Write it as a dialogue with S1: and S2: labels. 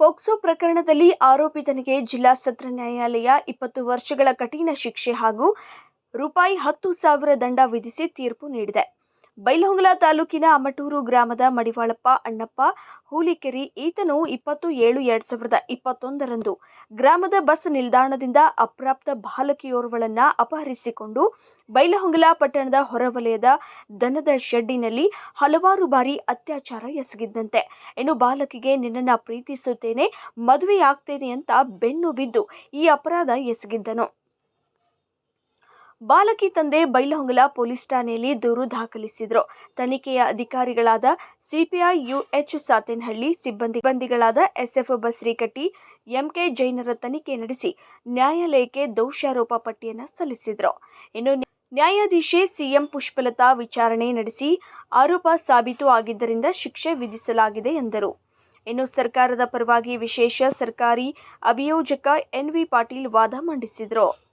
S1: POCSO ಪ್ರಕರಣದಲ್ಲಿ ಆರೋಪಿತನಿಗೆ ಜಿಲ್ಲಾ ಸತ್ರ ನ್ಯಾಯಾಲಯ ಇಪ್ಪತ್ತು ವರ್ಷಗಳ ಕಠಿಣ ಶಿಕ್ಷೆ ಹಾಗೂ ರೂಪಾಯಿ ಹತ್ತು ಸಾವಿರ ದಂಡ ವಿಧಿಸಿ ತೀರ್ಪು ನೀಡಿದೆ. ಬೈಲಹೊಂಗಲ ತಾಲೂಕಿನ ಅಮಟೂರು ಗ್ರಾಮದ ಮಡಿವಾಳಪ್ಪ ಅಣ್ಣಪ್ಪ, ಹೂಲಿಕೆರಿ ಈತನು ಇಪ್ಪತ್ತು ಏಳು ಎರಡ್ ಸಾವಿರದ ಇಪ್ಪತ್ತೊಂದರಂದು ಗ್ರಾಮದ ಬಸ್ ನಿಲ್ದಾಣದಿಂದ ಅಪ್ರಾಪ್ತ ಬಾಲಕಿಯೋರ್ವಳನ್ನ ಅಪಹರಿಸಿಕೊಂಡು ಬೈಲಹೊಂಗಲ ಪಟ್ಟಣದ ಹೊರವಲಯದ ದನದ ಶೆಡ್ಡಿನಲ್ಲಿ ಹಲವಾರು ಬಾರಿ ಅತ್ಯಾಚಾರ ಎಸಗಿದ್ದಂತೆ. ಇನ್ನು ಬಾಲಕಿಗೆ ನಿನ್ನನ್ನ ಪ್ರೀತಿಸುತ್ತೇನೆ, ಮದುವೆಯಾಗ್ತೇನೆ ಅಂತ ಬೆನ್ನು ಬಿದ್ದು ಈ ಅಪರಾಧ ಎಸಗಿದ್ದನು. ಬಾಲಕಿ ತಂದೆ ಬೈಲಹೊಂಗಲ ಪೊಲೀಸ್ ಠಾಣೆಯಲ್ಲಿ ದೂರು ದಾಖಲಿಸಿದ್ರು. ತನಿಖೆಯ ಅಧಿಕಾರಿಗಳಾದ ಸಿಪಿಐ ಯುಎಚ್ ಸಾತೇನಹಳ್ಳಿ, ಸಿಬ್ಬಂದಿ ಸಿಬ್ಬಂದಿಗಳಾದ ಎಸ್ಎಫ್ ಬಸ್ರಿಕಟ್ಟಿ, ಎಂಕೆ ಜೈನರ ತನಿಖೆ ನಡೆಸಿ ನ್ಯಾಯಾಲಯಕ್ಕೆ ದೋಷಾರೋಪ ಪಟ್ಟಿಯನ್ನು ಸಲ್ಲಿಸಿದ್ರು. ಇನ್ನು ನ್ಯಾಯಾಧೀಶೆ ಸಿಎಂ ಪುಷ್ಪಲತಾ ವಿಚಾರಣೆ ನಡೆಸಿ ಆರೋಪ ಸಾಬೀತು ಆಗಿದ್ದರಿಂದ ಶಿಕ್ಷೆ ವಿಧಿಸಲಾಗಿದೆ ಎಂದರು. ಇನ್ನು ಸರ್ಕಾರದ ಪರವಾಗಿ ವಿಶೇಷ ಸರ್ಕಾರಿ ಅಭಿಯೋಜಕ ಎನ್ವಿ ಪಾಟೀಲ್ ವಾದ ಮಂಡಿಸಿದರು.